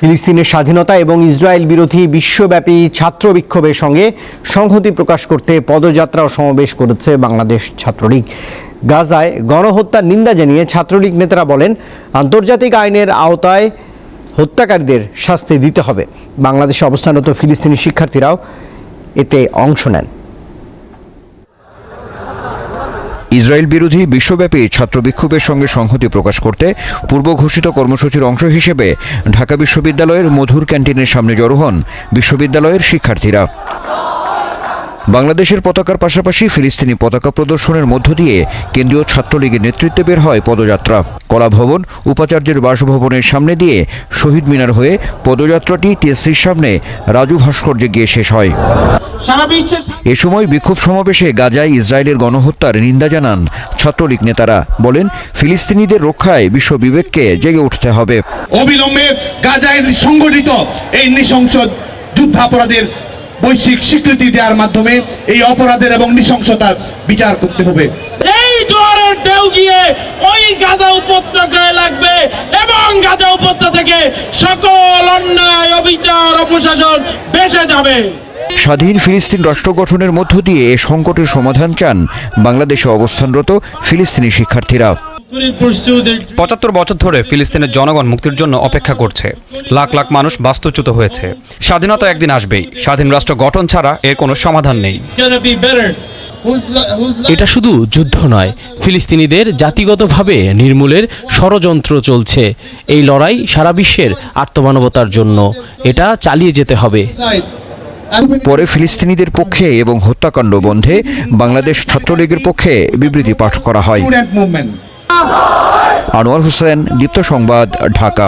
ফিলিস্তিনের স্বাধীনতা এবং ইসরায়েল বিরোধী বিশ্বব্যাপী ছাত্র বিক্ষোভের সঙ্গে সংহতি প্রকাশ করতে পদযাত্রা ও সমাবেশ করেছে বাংলাদেশ ছাত্রলীগ। গাজায় গণহত্যার নিন্দা জানিয়ে ছাত্রলীগ নেতারা বলেন, আন্তর্জাতিক আইনের আওতায় হত্যাকারীদের শাস্তি দিতে হবে। বাংলাদেশে অবস্থানরত ফিলিস্তিনি শিক্ষার্থীরাও এতে অংশ নেন। ইসরায়েল বিরোধী বিশ্বব্যাপী ছাত্র বিক্ষোভের সঙ্গে সংহতি প্রকাশ করতে পূর্ব ঘোষিত কর্মসূচির অংশ হিসেবে ঢাকা বিশ্ববিদ্যালয়ের মধুর ক্যান্টিনের সামনে জড়ো হন বিশ্ববিদ্যালয়ের শিক্ষার্থীরা। বাংলাদেশের পতাকার পাশাপাশি ফিলিস্তিনি পতাকা প্রদর্শনের মধ্য দিয়ে কেন্দ্রীয় ছাত্রলীগের নেতৃত্বে বের হয় পদযাত্রা। কলাভবন উপাচার্যের বাসভবনের সামনে দিয়ে শহীদ মিনার হয়ে পদযাত্রাটি টিএসসির সামনে রাজু ভাস্কর্যে গিয়ে শেষ হয়। এ সময় বিক্ষোভ সমাবেশে গাজায় ইসরায়েলের গণহত্যার নিন্দা জানান ছাত্রলীগ নেতারা। বলেন ফিলিস্তিনিদের রক্ষায় বিশ্ব বিবেককে জেগে উঠতে হবে। অবিলম্বে গাজায় সংগঠিত এই নৃশংস যুদ্ধাপরাধের বৈশ্বিক স্বীকৃতি দেওয়ার মাধ্যমে এই অপরাধের এবং নৃশংসতার বিচার করতে হবে। এই জোয়ারের ঢেউ গিয়ে ওই গাজা উপত্যকায় লাগবে এবং গাজা উপত্যকা থেকে সকল অন্যায় অবিচার অপশাসন বেসে যাবে। স্বাধীন ফিলিস্তিন রাষ্ট্র গঠনের মধ্য দিয়ে এ সংকটের সমাধান চান বাংলাদেশে অবস্থানরত ফিলিস্তিনি শিক্ষার্থীরা। পঁচাত্তর বছর ধরে ফিলিস্তিনের জনগণ মুক্তির জন্য অপেক্ষা করছে। লাখ লাখ মানুষ বাস্তুচ্যুত হয়েছে। স্বাধীনতা একদিন আসবেই। স্বাধীন রাষ্ট্র গঠন ছাড়া এর কোনো সমাধান নেই। এটা শুধু যুদ্ধ নয়। ফিলিস্তিনিদের জাতিগতভাবে নির্মূলের ষড়যন্ত্র চলছে। এই লড়াই সারা বিশ্বের আত্মমানবতার জন্য। এটা চালিয়ে যেতে হবে। পরে ফিলিস্তিনিদের পক্ষে এবং হত্যাকাণ্ড বন্ধে বাংলাদেশ ছাত্রলীগের পক্ষে বিবৃতি পাঠ করা হয়। আনোয়ার হোসেন দীপ্ত সংবাদ ঢাকা।